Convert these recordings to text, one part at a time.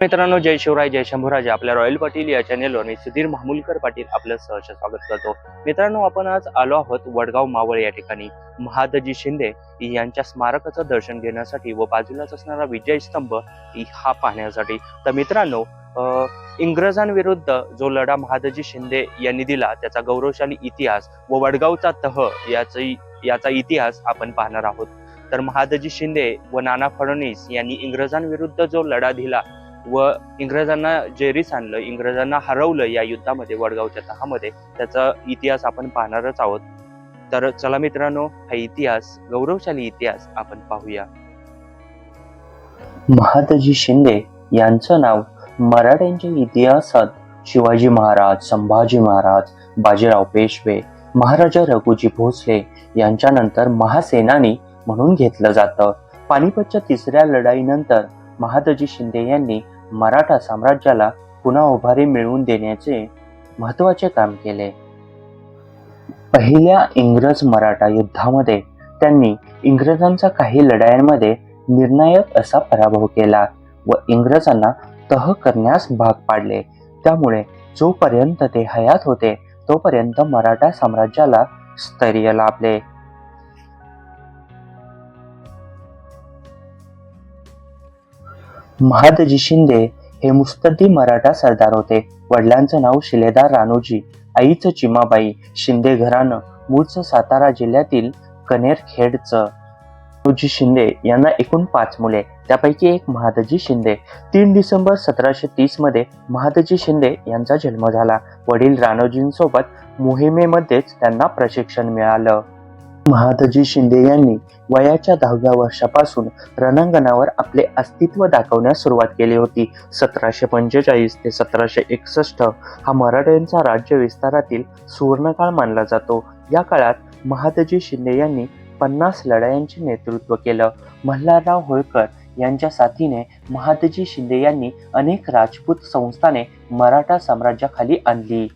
मित्रांनो जय शिवराय जय शंभूराजे. आपल्या रॉयल पाटील या चॅनेलवर मी सुधीर मामुलकर पाटील आपलं सहर्ष स्वागत करतो. मित्रांनो आपण आज आलो आहोत वडगाव मावळ या ठिकाणी. महादजी शिंदे यांच्या स्मारकाचं दर्शन घेण्यासाठी व बाजूलाच असणारा विजय स्तंभ हा पाहण्यासाठी. तर मित्रांनो अं, इंग्रजांविरुद्ध जो लढा महादजी शिंदे यांनी दिला त्याचा गौरवशाली इतिहास व वडगावचा तह याचा याचा इतिहास आपण पाहणार आहोत. तर महादजी शिंदे व नाना फडणवीस यांनी इंग्रजांविरुद्ध जो लढा दिला व इंग्रजांना जेरीस आणलं इंग्रजांना हरवलं या युद्धामध्ये वडगावच्या तहामध्ये. त्याचा इतिहास आपण पाहणारच आहोत. तर चला मित्रांनो हा इतिहास गौरवशाली इतिहास आपण पाहूया. महादजी शिंदे यांचं नाव मराठ्यांच्या इतिहासात शिवाजी महाराज संभाजी महाराज बाजीराव पेशवे महाराजा रघुजी भोसले यांच्यानंतर महासेनानी म्हणून घेतलं जातं. पानिपतच्या तिसऱ्या लढाईनंतर महादजी शिंदे यांनी मराठा साम्राज्याला पुन्हा उभारी मिळवून देण्याचे महत्त्वाचे काम केले. पहिल्या इंग्रज मराठा युद्धामध्ये त्यांनी इंग्रजांचा काही लढायांमध्ये निर्णायक असा पराभव केला व इंग्रजांना तह करण्यास भाग पाडले. त्यामुळे जोपर्यंत ते हयात होते तोपर्यंत मराठा साम्राज्याला स्थैर्य लाभले. महादजी शिंदे हे मुस्तदी मराठा सरदार होते. वडिलांचं नाव शिलेदार रानोजी आईचं चिमाबाई शिंदे घराणं मूळचं सातारा जिल्ह्यातील कनेरखेडचं. रानोजी शिंदे यांना एकूण पाच मुले त्यापैकी एक महादजी शिंदे. तीन डिसेंबर सतराशे तीसमध्ये महादजी शिंदे यांचा जन्म झाला. वडील रानोजींसोबत मोहिमेमध्येच त्यांना प्रशिक्षण मिळालं. महादजी शिंदे यांनी वयाच्या दहाव्या वर्षापासून रणांगणावर आपले अस्तित्व दाखवण्यास सुरुवात केली होती. सतराशे पंचेचाळीस ते सतराशे एकसष्ट हा मराठ्यांचा राज्य विस्तारातील सुवर्णकाळ मानला जातो. या काळात महादजी शिंदे यांनी पन्नास लढायांचे नेतृत्व केलं. मल्हारराव होळकर यांच्या साथीने महादजी शिंदे यांनी अनेक राजपूत संस्थाने मराठा साम्राज्याखाली आणली.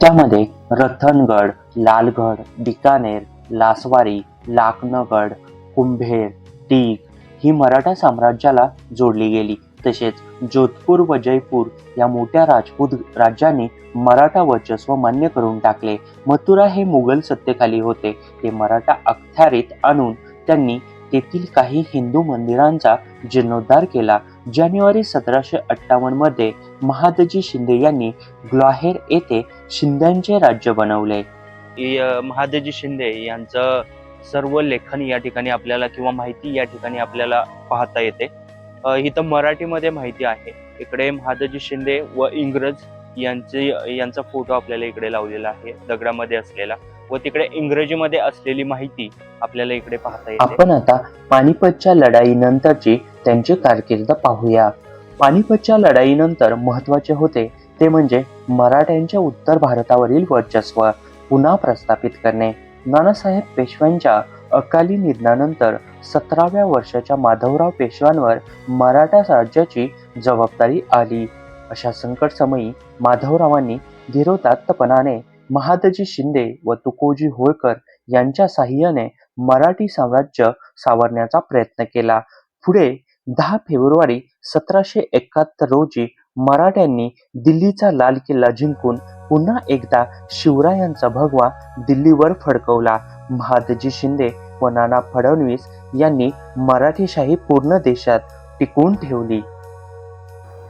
त्यामध्ये रतनगड लालगड बिकानेर लासवारी लाखनगड कुंभेर टीक ही मराठा साम्राज्याला जोडली गेली. तसेच जोधपूर व जयपूर या मोठ्या राजपूत राज्यांनी मराठा वर्चस्व मान्य करून टाकले. मथुरा हे मुघल सत्तेखाली होते. ते मराठा अखत्यारीत आणून त्यांनी तेथील काही हिंदू मंदिरांचा जीर्णोद्धार केला. जानेवारी सतराशे अठ्ठावन्नमध्ये महादजी शिंदे यांनी ग्वाहेर येथे शिंद्यांचे राज्य बनवले. महादजी शिंदे यांचं सर्व लेखन या ठिकाणी आपल्याला किंवा माहिती या ठिकाणी आपल्याला पाहता येते. इथं मराठीमध्ये माहिती आहे. इकडे महादजी शिंदे व इंग्रज यांचे यांचा फोटो आपल्याला इकडे लावलेला आहे दगडामध्ये असलेला व तिकडे इंग्रजीमध्ये असलेली माहिती आपल्याला इकडे पाहता येते. आपण आता पानिपतच्या लढाईनंतरची त्यांची कारकीर्द पाहूया. पानिपतच्या लढाईनंतर महत्त्वाचे होते ते म्हणजे मराठ्यांच्या उत्तर भारतावरील वर्चस्व. पुन्हा प्रस्थापित करणे. नानासाहेब पेशव्यांच्या अकाली निधनानंतर सतराव्या वर्षाच्या माधवराव पेशव्यांवर मराठा राज्याची जबाबदारी आली. अशा संकटसमयी माधवरावांनी धीरोदात्तपणाने महादजी शिंदे व तुकोजी होळकर यांच्या साह्याने मराठी साम्राज्य सावरण्याचा प्रयत्न केला. पुढे दहा फेब्रुवारी सतराशे एकाहत्तर रोजी मराठ्यांनी दिल्लीचा लाल किल्ला जिंकून पुन्हा एकदा शिवरायांचा भगवा दिल्लीवर फडकवला. महादजी शिंदे व नाना फडणवीस यांनी मराठीशाही पूर्ण देशात टिकवून ठेवली.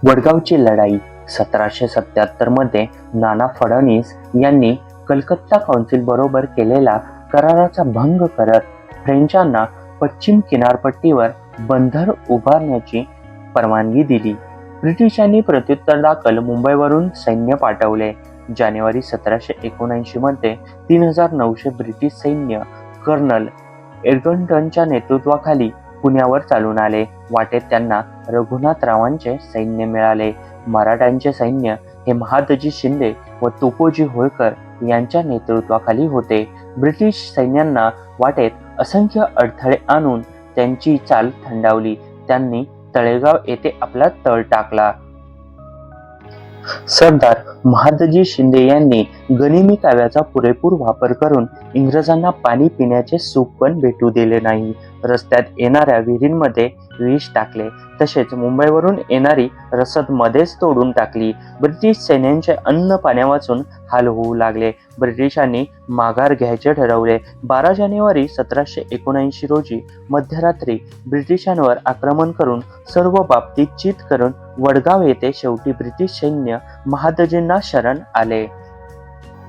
वडगावची लढाई सतराशे सत्याहत्तरमध्ये नाना फडणवीस यांनी कलकत्ता काउन्सिल बरोबर केलेला कराराचा भंग करत फ्रेंचांना पश्चिम किनारपट्टीवर बंदर उभारण्याची परवानगी दिली. ब्रिटिशांनी प्रत्युत्तर दाखल मुंबईवरून सैन्य पाठवले. जानेवारी सतराशे एकोणऐंशी मध्ये तीन हजार नऊशे ब्रिटिश सैन्य कर्नल एडगंटनच्या नेतृत्वाखाली पुण्यावर चालून आले. वाटेत त्यांना रघुनाथरावांचे सैन्य मिळाले. मराठ्यांचे सैन्य हे महादजी शिंदे व तुकोजी होळकर यांच्या नेतृत्वाखाली होते. ब्रिटिश सैन्यांना वाटेत असंख्य अडथळे आणून त्यांची चाल थंडावली. त्यांनी तळेगाव येथे आपला तळ टाकला. सरदार महादजी शिंदे यांनी गनिमी काव्याचा पुरेपूर वापर करून इंग्रजांना पाणी पिण्याचे सुख पण भेटू दिले नाही. रस्त्यात येणाऱ्या विहिरींमध्ये विष टाकले. तसेच मुंबईवरून येणारी रसद मध्येच तोडून टाकली. ब्रिटिश सैन्यांचे अन्न पाण्या वाचून हाल होऊ लागले. ब्रिटिशांनी माघार घ्यायचे ठरवले. बारा जानेवारी सतराशे एकोणऐंशी रोजी मध्यरात्री ब्रिटिशांवर आक्रमण करून सर्व बाबतीत चित करून वडगाव येथे शेवटी ब्रिटिश सैन्य महादजींना शरण आले.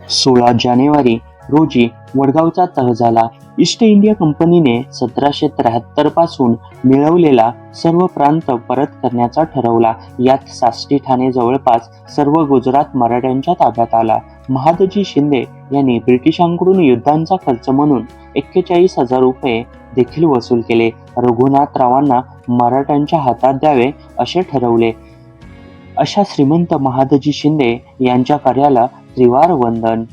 सोळा जानेवारी रोजी वडगावचा तह झाला. ईस्ट इंडिया कंपनीने सतराशे त्र्याहत्तरपासून मिळवलेला सर्व प्रांत परत करण्याचा ठरवला. यात साष्टी ठाणे जवळपास सर्व गुजरात मराठ्यांच्या ताब्यात आला. महादजी शिंदे यांनी ब्रिटिशांकडून युद्धांचा खर्च म्हणून एक्केचाळीस हजार रुपये देखील वसूल केले. रघुनाथरावांना मराठ्यांच्या हातात द्यावे असे ठरवले. अशा श्रीमंत महादजी शिंदे यांच्या कार्याला त्रिवार वंदन.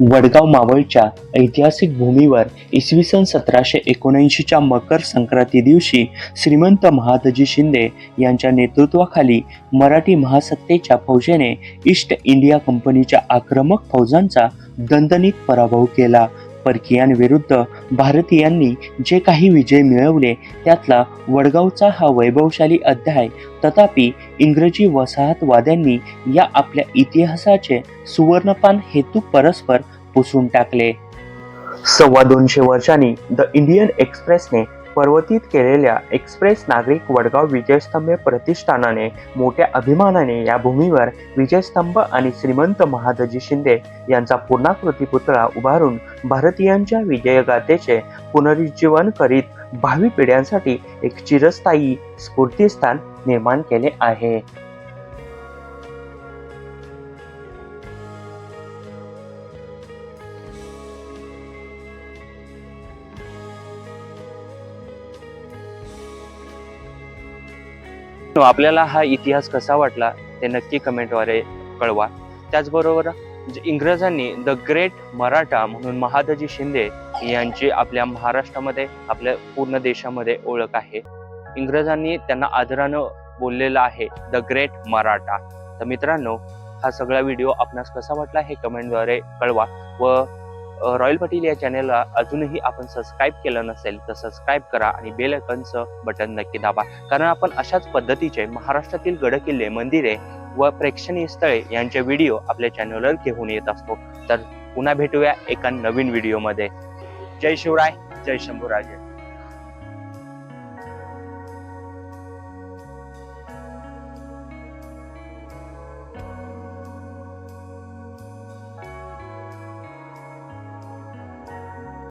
वडगाव मावळच्या ऐतिहासिक भूमीवर इसवी सन सतराशे एकोणऐंशीच्या मकर संक्रांती दिवशी श्रीमंत महादजी शिंदे यांच्या नेतृत्वाखाली मराठी महासत्तेच्या फौजेने ईस्ट इंडिया कंपनीच्या आक्रमक फौजांचा दणदणीत पराभव केला. परकीयांविरुद्ध भारतीयांनी जे काही विजय मिळवले त्यातला वडगावचा हा वैभवशाली अध्याय तथापि इंग्रजी वसाहतवाद्यांनी या आपल्या इतिहासाचे सुवर्णपान हेतू परस्पर पुसून टाकले. सव्वा दोनशे वर्षांनी द इंडियन एक्सप्रेसने पर्वतीत केलेल्या एक्सप्रेस नागरिक वडगाव विजयस्तंभ प्रतिष्ठानाने मोठ्या अभिमानाने या भूमीवर विजयस्तंभ आणि श्रीमंत महादजी शिंदे यांचा पूर्णाकृती पुतळा उभारून भारतीयांच्या विजयगाथेचे पुनरुज्जीवन करीत भावी पिढ्यांसाठी एक चिरस्थायी स्फूर्तीस्थान निर्माण केले आहे. आपल्याला हा इतिहास कसा वाटला ते नक्की कमेंटद्वारे कळवा. त्याचबरोबर इंग्रजांनी द ग्रेट मराठा म्हणून महादजी शिंदे यांची आपल्या महाराष्ट्रामध्ये आपल्या पूर्ण देशामध्ये ओळख आहे. इंग्रजांनी त्यांना आदरानं बोललेलं आहे द ग्रेट मराठा तर मित्रांनो हा सगळा व्हिडिओ आपणास कसा वाटला हे कमेंटद्वारे कळवा व रॉयल पाटील या चॅनेलला अजूनही आपण सबस्क्राईब केलं नसेल तर सबस्क्राईब करा आणि बेल आयकनचं बटन नक्की दाबा. कारण आपण अशाच पद्धतीचे महाराष्ट्रातील गडकिल्ले मंदिरे व प्रेक्षणीय स्थळे यांचे व्हिडिओ आपल्या चॅनलवर घेऊन येत असतो. तर पुन्हा भेटूया एका नवीन व्हिडिओमध्ये जय शिवराय जय शंभूराजे.